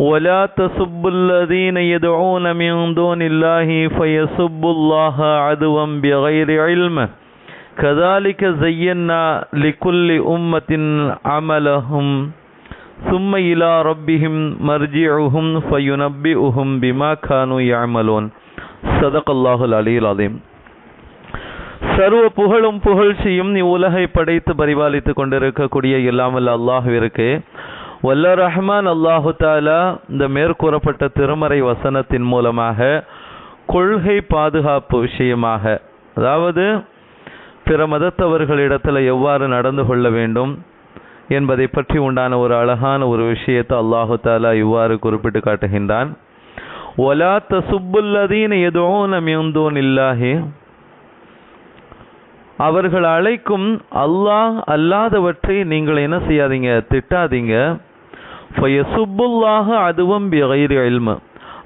ولا تسبوا الذين يدعون من دون الله فيسبوا الله عدوا بغير علم كذلك زينا لكل أمة عملهم ثم إلى ربهم مرجعهم فينبئهم بما كانوا يعملون صدق الله العلي العظيم சர்வ புகழும் புகழ்ச்சியும் இவ்வுலகை படைத்து பரிபாலித்துக் கொண்டிருக்கக்கூடிய இல்லாமல் அல்லாஹுவிற்கு வல்ல ரஹ்மான் அல்லாஹு தாலா இந்த மேற்கூறப்பட்ட திருமறை வசனத்தின் மூலமாக கொள்கை பாதுகாப்பு விஷயமாக அதாவது பிற மதத்தவர்களிடத்தில் எவ்வாறு நடந்து கொள்ள வேண்டும் என்பதை பற்றி உண்டான ஒரு அழகான ஒரு விஷயத்தை அல்லாஹு தாலா இவ்வாறு குறிப்பிட்டு காட்டுகின்றான். ஒலா தசுப்புல்லதீன் எதோன மியுந்தோன் இல்லாஹி அவர்கள் அழைக்கும் அல்லாஹ் அல்லாதவற்றை நீங்கள் என்ன செய்யாதீங்க திட்டாதீங்க. ஃபயசுப்புல்லாக அதுவும் பிகைர் இல்மு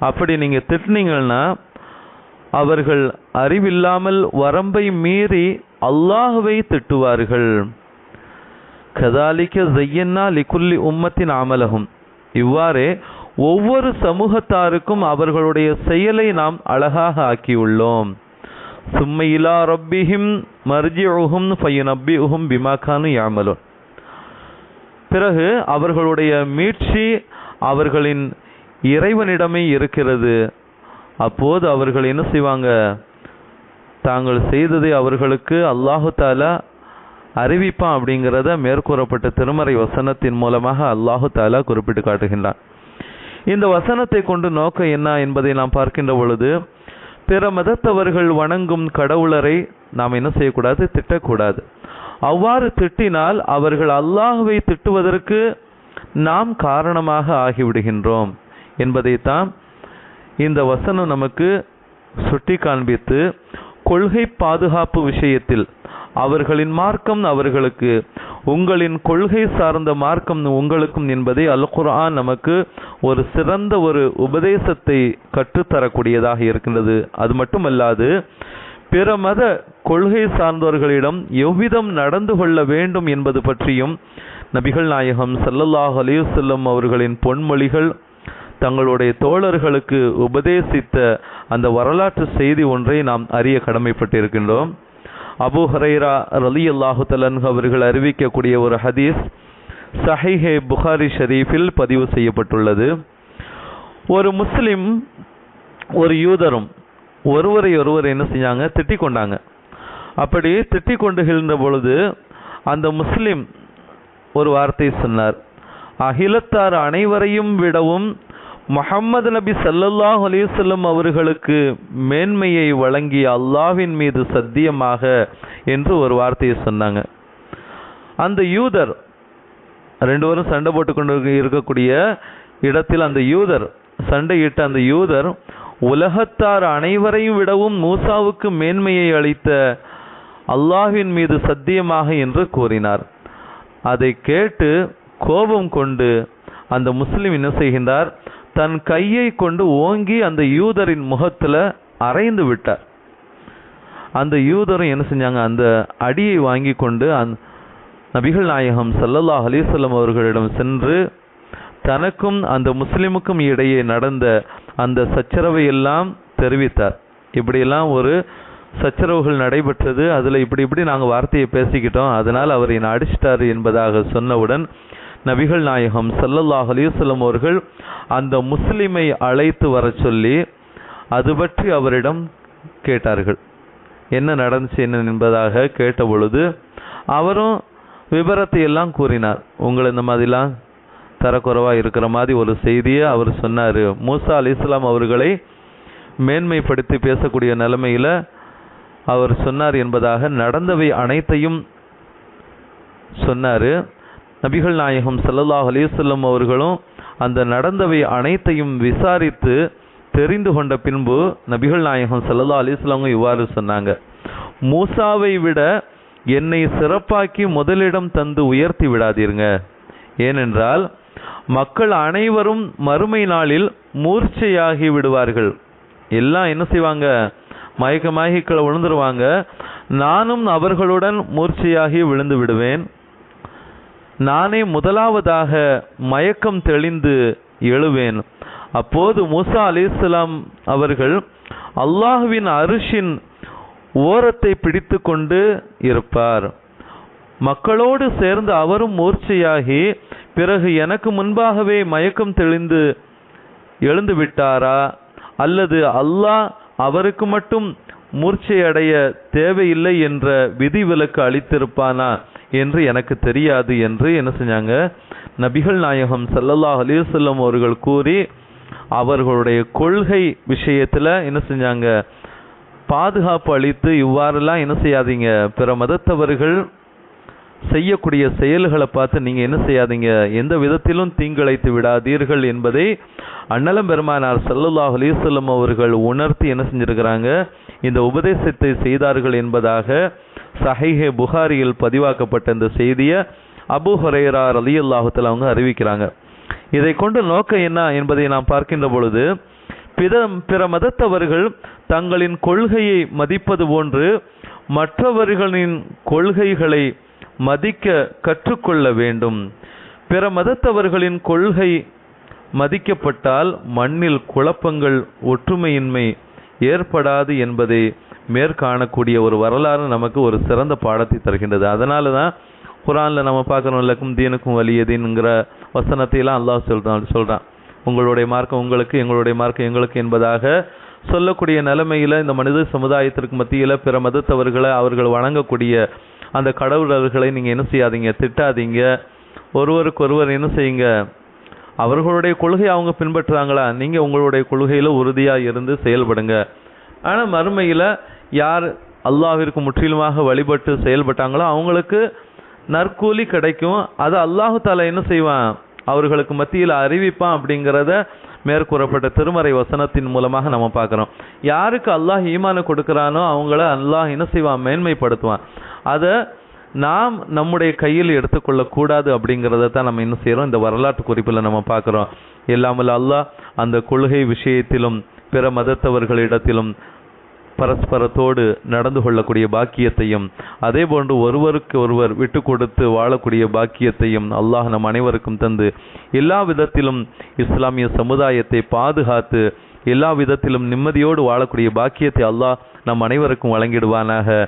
அப்படி நீங்கள் திட்டினீங்கன்னா அவர்கள் அறிவில்லாமல் வரம்பை மீறி அல்லாஹுவை திட்டுவார்கள். கதாலிக்க ஜையன்னா லிகுல்லி உம்மத்தின் அமலகும். இவ்வாறே ஒவ்வொரு சமூகத்தாருக்கும் அவர்களுடைய செயலை நாம் அழகாக ஆக்கியுள்ளோம். சும்மையிலா ரப்பிஹிம் மர்ஜிஉஹும் ஃபயுனப்பிஹும் பிமாகானு யாமலுன் பிறகு அவர்களுடைய மீட்சி அவர்களின் இறைவனிடமே இருக்கிறது. அப்போது அவர்கள் என்ன செய்வாங்க? தாங்கள் செய்ததை அவர்களுக்கு அல்லாஹு தாலா அறிவிப்பான் அப்படிங்கிறத மேற்கூறப்பட்ட திருமறை வசனத்தின் மூலமாக அல்லாஹு தாலா குறிப்பிட்டு காட்டுகின்றான். இந்த வசனத்தை கொண்டு நோக்கம் என்ன என்பதை நாம் பார்க்கின்ற பொழுது பிற மதத்தவர்கள் வணங்கும் கடவுளரை நாம் என்ன செய்யக்கூடாது? திட்டக்கூடாது. அவ்வாறு திட்டினால் அவர்கள் அல்லாஹுவை திட்டுவதற்கு நாம் காரணமாக ஆகிவிடுகின்றோம் என்பதைத்தான் இந்த வசனம் நமக்கு சுட்டி காண்பித்து கொள்கை பாதுகாப்பு விஷயத்தில் அவர்களின் மார்க்கம் அவர்களுக்கு உங்களின் கொள்கை சார்ந்த மார்க்கம் உங்களுக்கும் என்பதை அல் குர்ஆன் நமக்கு ஒரு சிறந்த ஒரு உபதேசத்தை கற்றுத்தரக்கூடியதாக இருக்கின்றது. அது மட்டுமல்லாது பிற மத கொள்கை சார்ந்தவர்களிடம் எவ்விதம் நடந்து கொள்ள வேண்டும் என்பது பற்றியும் நபிகள் நாயகம் சல்லல்லாஹ் அலையுசல்லம் அவர்களின் பொன்மொழிகள் தங்களுடைய தோழர்களுக்கு உபதேசித்த அந்த வரலாற்று செய்தி ஒன்றை நாம் அறிய கடமைப்பட்டிருக்கின்றோம். அபு ஹரைரா ரலி அல்லாஹு தலன் அவர்கள் அறிவிக்கக்கூடிய ஒரு ஹதீஸ் சஹிஹே புகாரி ஷரீஃபில் பதிவு செய்யப்பட்டுள்ளது. ஒரு முஸ்லிம் ஒரு யூதரும் ஒருவரை ஒருவர் என்ன செஞ்சாங்க? திட்டிக் கொண்டாங்க. அப்படி திட்டிக் கொண்டுகின்ற பொழுது அந்த முஸ்லிம் ஒரு வார்த்தை சொன்னார். அகிலத்தார் அனைவரையும் விடவும் முகம்மது நபி சல்லல்லாஹ் அலிசல்லம் அவர்களுக்கு மேன்மையை வழங்கிய அல்லாவின் மீது சத்தியமாக என்று ஒரு வார்த்தையை சொன்னாங்க. அந்த யூதர் ரெண்டு பேரும் சண்டை போட்டுக்கொண்டு இருக்கக்கூடிய இடத்தில் அந்த யூதர் சண்டையிட்ட அந்த யூதர் உலகத்தார் அனைவரையும் விடவும் மூசாவுக்கு மேன்மையை அளித்த அல்லாஹின் மீது சத்தியமாக என்று கூறினார். அதை கேட்டு கோபம் கொண்டு அந்த முஸ்லிம் என்ன செய்கின்றார்? தன் கையை கொண்டு ஓங்கி அந்த யூதரின் முகத்துல அரைந்து விட்டார். அந்த யூதரும் என்ன செஞ்சாங்க? அந்த அடியை வாங்கி கொண்டு அந் நபிகள் நாயகம் சல்லல்லாஹ் அலிசல்லம் அவர்களிடம் சென்று தனக்கும் அந்த முஸ்லிமுக்கும் இடையே நடந்த அந்த சச்சரவை எல்லாம் தெரிவித்தார். இப்படியெல்லாம் ஒரு சச்சரவுகள் நடைபெற்றது. அதில் இப்படி இப்படி நாங்கள் வார்த்தையை பேசிக்கிட்டோம். அதனால் அவர் என்னை அடிச்சிட்டாரு என்பதாக சொன்னவுடன் நபிகள் நாயகம் சல்லல்லாஹ் அலிவசல்லம் அவர்கள் அந்த முஸ்லிமை அழைத்து வர சொல்லி அது பற்றி அவரிடம் கேட்டார்கள். என்ன நடந்துச்சு என்ன என்பதாக கேட்ட பொழுது அவரும் விபரத்தை எல்லாம் கூறினார். உங்களை இந்த மாதிரிலாம் தரக்குறைவாக இருக்கிற மாதிரி ஒரு செய்தியை அவர் சொன்னார். மூசா அலி இஸ்லாம் அவர்களை மேன்மைப்படுத்தி பேசக்கூடிய நிலைமையில் அவர் சொன்னார் என்பதாக நடந்தவை அனைத்தையும் சொன்னார். நபிகள் நாயகம் சல்லல்லாஹ் அலிசல்லம் அவர்களும் அந்த நடந்தவை அனைத்தையும் விசாரித்து தெரிந்து கொண்ட பின்பு நபிகள் நாயகம் சல்லல்லா அலைஹி இவ்வாறு சொன்னாங்க. மூசாவை விட என்னை சிறப்பாக்கி முதலிடம் தந்து உயர்த்தி விடாதீருங்க. ஏனென்றால் மக்கள் அனைவரும் மறுமை நாளில் மூர்ச்சையாகி விடுவார்கள். எல்லாம் என்ன செய்வாங்க? மயக்கமாகி கீழே விழுந்துருவாங்க. நானும் அவர்களுடன் மூர்ச்சையாகி விழுந்து விடுவேன். நானே முதலாவதாக மயக்கம் தெளிந்து எழுவேன். அப்போது மூசா அலிஸ்லாம் அவர்கள் அல்லாஹுவின் அரிஷின் ஓரத்தை பிடித்து கொண்டு இருப்பார். மக்களோடு சேர்ந்து அவரும் மூர்ச்சையாகி பிறகு எனக்கு முன்பாகவே மயக்கம் தெளிந்து எழுந்து விட்டாரா? அல்லது அல்லாஹ் அவருக்கு மட்டும் மூர்ச்சையடைய தேவையில்லை என்ற விதிவிலக்கு அளித்திருப்பானா என்று எனக்கு தெரியாது என்று என்ன செஞ்சாங்க? நபிகள் நாயகம் ஸல்லல்லாஹு அலைஹி அவர்கள் கூறி அவர்களுடைய கொள்கை விஷயத்தில் என்ன செஞ்சாங்க? பாதுகாப்பு அளித்து இவ்வாறெல்லாம் என்ன செய்யாதீங்க? பிற மதத்தவர்கள் செய்யக்கூடிய செயல்களை பார்த்து நீங்கள் என்ன செய்யாதீங்க? எந்த விதத்திலும் தீங்கிழைத்து விடாதீர்கள் என்பதை அண்ணலம் பெருமானார் சல்லுல்லாஹ் அலிசல்லம் அவர்கள் உணர்த்தி என்ன செஞ்சிருக்கிறாங்க? இந்த உபதேசத்தை செய்தார்கள் என்பதாக சஹீஹே புகாரியில் பதிவாக்கப்பட்ட இந்த செய்தியை அபு ஹுரைரா அலி அல்லாஹத்தில் அவங்க அறிவிக்கிறாங்க. இதை கொண்டு நோக்கம் என்ன என்பதை நாம் பார்க்கின்ற பொழுது பிற பிற மதத்தவர்கள் தங்களின் கொள்கையை மதிப்பது போன்று மற்றவர்களின் கொள்கைகளை மதிக்க கற்றுக்கொள்ள வேண்டும். பிற மதத்தவர்களின் கொள்கை மதிக்கப்பட்டால் மண்ணில் குழப்பங்கள் ஒற்றுமையின்மை ஏற்படாது என்பதை மேற்காணக்கூடிய ஒரு வரலாறு நமக்கு ஒரு சிறந்த பாடத்தை தருகின்றது. அதனால தான் குரானில் நம்ம பார்க்குறோம் லக்கும் தீனுக்கும் வலியதீன்ங்கிற வசனத்தையெல்லாம் அல்லாஹ் சொல்கிறான் சொல்கிறான் உங்களுடைய மார்க்கம் உங்களுக்கு எங்களுடைய மார்க்கம் எங்களுக்கு என்பதாக சொல்லக்கூடிய நிலைமையில் இந்த மனித சமுதாயத்திற்கு மத்தியில் பிற மதத்தவர்களை அவர்கள் வணங்கக்கூடிய அந்த கடவுளர்களை நீங்கள் என்ன செய்யாதீங்க திட்டாதீங்க. ஒருவருக்கொருவர் என்ன செய்யுங்க? அவர்களுடைய கொள்கை அவங்க பின்பற்றுறாங்களா? நீங்கள் உங்களுடைய கொள்கையில் உறுதியாக இருந்து செயல்படுங்க. ஆனால் மறுமையில் யார் அல்லாஹிற்கு முற்றிலுமாக வழிபட்டு செயல்பட்டாங்களோ அவங்களுக்கு நற்கூலி கிடைக்கும். அது அல்லாஹு தாலா என்ன செய்வான்? அவர்களுக்கு மத்தியில் அறிவிப்பான் அப்படிங்கிறத மேற்கூறப்பட்ட திருமறை வசனத்தின் மூலமாக நம்ம பார்க்குறோம். யாருக்கு அல்லாஹ் ஈமானை கொடுக்குறானோ அவங்கள அல்லாஹ் என்ன செய்வான்? மேன்மைப்படுத்துவான். அதை நாம் நம்முடைய கையில் எடுத்துக்கொள்ளக்கூடாது அப்படிங்கிறத தான் நம்ம என்ன செய்கிறோம் இந்த வரலாற்று குறிப்பில் நம்ம பார்க்குறோம். இல்லாமல் அல்லாஹ் அந்த கொள்கை விஷயத்திலும் பிற மதத்தவர்களிடத்திலும் பரஸ்பரத்தோடு நடந்து கொள்ளக்கூடிய பாக்கியத்தையும் அதே போன்று ஒருவருக்கு ஒருவர் விட்டு கொடுத்து வாழக்கூடிய பாக்கியத்தையும் அல்லாஹ் நம் அனைவருக்கும் தந்து எல்லா விதத்திலும் இஸ்லாமிய சமுதாயத்தை பாதுகாத்து எல்லா விதத்திலும் நிம்மதியோடு வாழக்கூடிய பாக்கியத்தை அல்லாஹ் நம் அனைவருக்கும் வழங்கிடுவானாக.